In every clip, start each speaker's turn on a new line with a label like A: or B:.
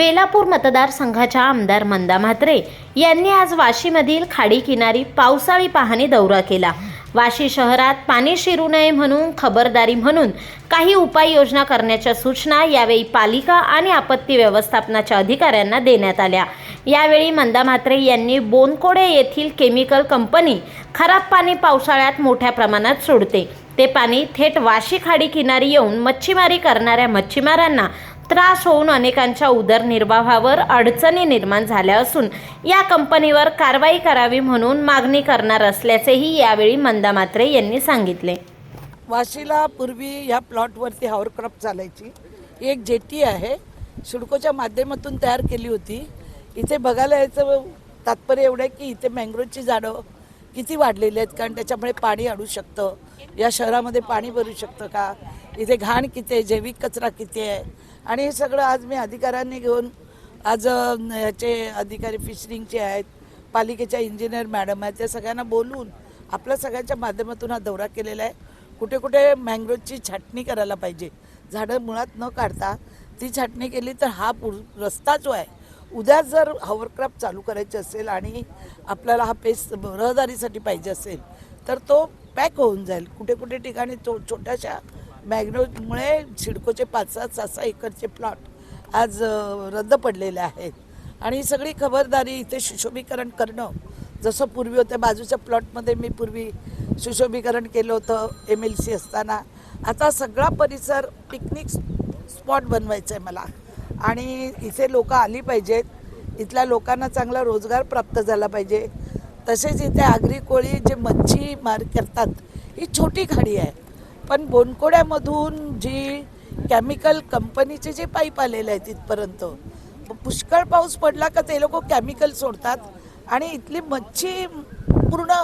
A: बेलापूर मतदारसंघाच्या आमदार मंदा म्हात्रे यांनी आज वाशीमधील खाडी किनारी पावसाळी पाहणी दौरा केला. वाशी शहरात पाणी शिरू नये म्हणून खबरदारी म्हणून काही उपाययोजना करण्याच्या सूचना यावेळी पालिका आणि आपत्ती व्यवस्थापनाच्या अधिकाऱ्यांना देण्यात आल्या. यावेळी मंदा म्हात्रे यांनी बोनकोडे येथील केमिकल कंपनी खराब पाणी पावसाळ्यात मोठ्या प्रमाणात सोडते. ते पाणी थेट वाशी खाडी किनारी येऊन मच्छीमारी करणाऱ्या मच्छीमारांना त्रास होऊन अनेकांच्या उदरनिर्वाहावर अडचणी निर्माण झाल्या असून या कंपनीवर कारवाई करावी म्हणून मागणी करणार असल्याचेही यावेळी मंदा मात्रे यांनी सांगितले.
B: वाशीला पूर्वी ह्या प्लॉटवरती हावरक्राफ्ट चालायची. एक जेटी आहे. सिडकोच्या माध्यमातून तयार केली होती. इथे बघायला यायचं तात्पर्य एवढं आहे की इथे मँग्रोवची झाडं किती वाढलेले आहेत कारण त्याच्यामुळे पाणी अडू शकतं. या शहरामध्ये पाणी भरू शकतं का? इथे घाण किती आहे जैविक कचरा किती आहे? आणि हे सगळं आज मी अधिकाऱ्यांनी घेऊन आज याचे ह्याचे अधिकारी फिशरिंगचे आहेत पालिकेच्या इंजिनियर मॅडम आहेत त्या सगळ्यांना बोलून आपल्या सगळ्यांच्या माध्यमातून हा दौरा केलेला आहे. कुठे कुठे मँग्रोवची छाटणी करायला पाहिजे. झाडं मुळात न काढता ती छाटणी केली तर हा पूर रस्ता जो आहे उद्या जर हॉवरक्राफ्ट चालू करायचे असेल आणि आपल्याला हा पेस रहदारीसाठी पाहिजे असेल तर तो पॅक होऊन जाईल. कुठे कुठे ठिकाणी तो छोट्याशा मॅग्नोजमुळे सिडकोचे पाच सात सहा सहा एकरचे प्लॉट आज रद्द पडलेले आहेत. आणि ही सगळी खबरदारी इथे सुशोभीकरण करणं जसं पूर्वी होत्या बाजूच्या प्लॉटमध्ये मी पूर्वी सुशोभीकरण केलं होतं एम एल सी असताना. आता सगळा परिसर पिकनिक स्पॉट बनवायचा आहे मला. आणि इथे लोक आली पाहिजेत. इथल्या लोकांना चांगला रोजगार प्राप्त झाला पाहिजे. तसेच इथे आगरी कोळी जे मच्छी मार करतात ही छोटी खाडी आहे. पण बोनकोड्यामधून जी केमिकल कंपनीचे जे पाईप आलेले आहेत तिथपर्यंत पुष्कळ पाऊस पडला का ते लोक केमिकल सोडतात आणि इथली मच्छी पूर्ण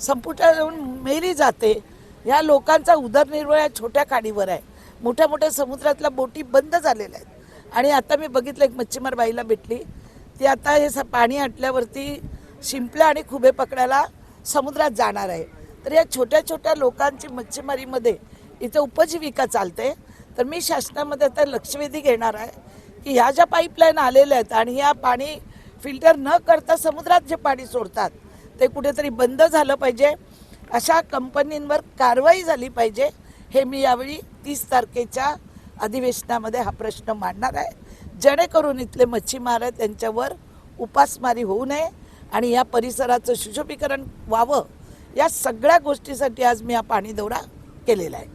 B: संपुटा जाऊन मेली जाते. या लोकांचा उदरनिर्वाह या छोट्या खाडीवर आहे. मोठ्या मोठ्या समुद्रातल्या बोटी बंद झालेल्या आहेत. आणि आता मी बघितलं एक मच्छीमार बाईला भेटली. ती आता हे स- पाणी आटल्यावरती शिंपल्या आणि खुबे पकडायला समुद्रात जाणार आहे. तर या छोट्या छोट्या लोकांची मच्छीमारीमध्ये इथे उपजीविका चालते. तर मी शासनामध्ये आता लक्षवेधी घेणार आहे की ह्या ज्या पाईपलाईन आलेल्या आहेत आणि ह्या पाणी फिल्टर न करता समुद्रात जे पाणी सोडतात ते कुठेतरी बंद झालं पाहिजे. अशा कंपनींवर कारवाई झाली पाहिजे हे मी यावेळी तीस तारखेच्या अधिवेशनामध्ये हा प्रश्न मांडणार आहे. जेणेकरून इथले मच्छीमार आहेत त्यांच्यावर उपासमारी होऊ नये आणि या परिसराचं सुशोभीकरण व्हावं. या सगळ्या गोष्टीसाठी आज मी हा पाणी दौरा केलेला आहे.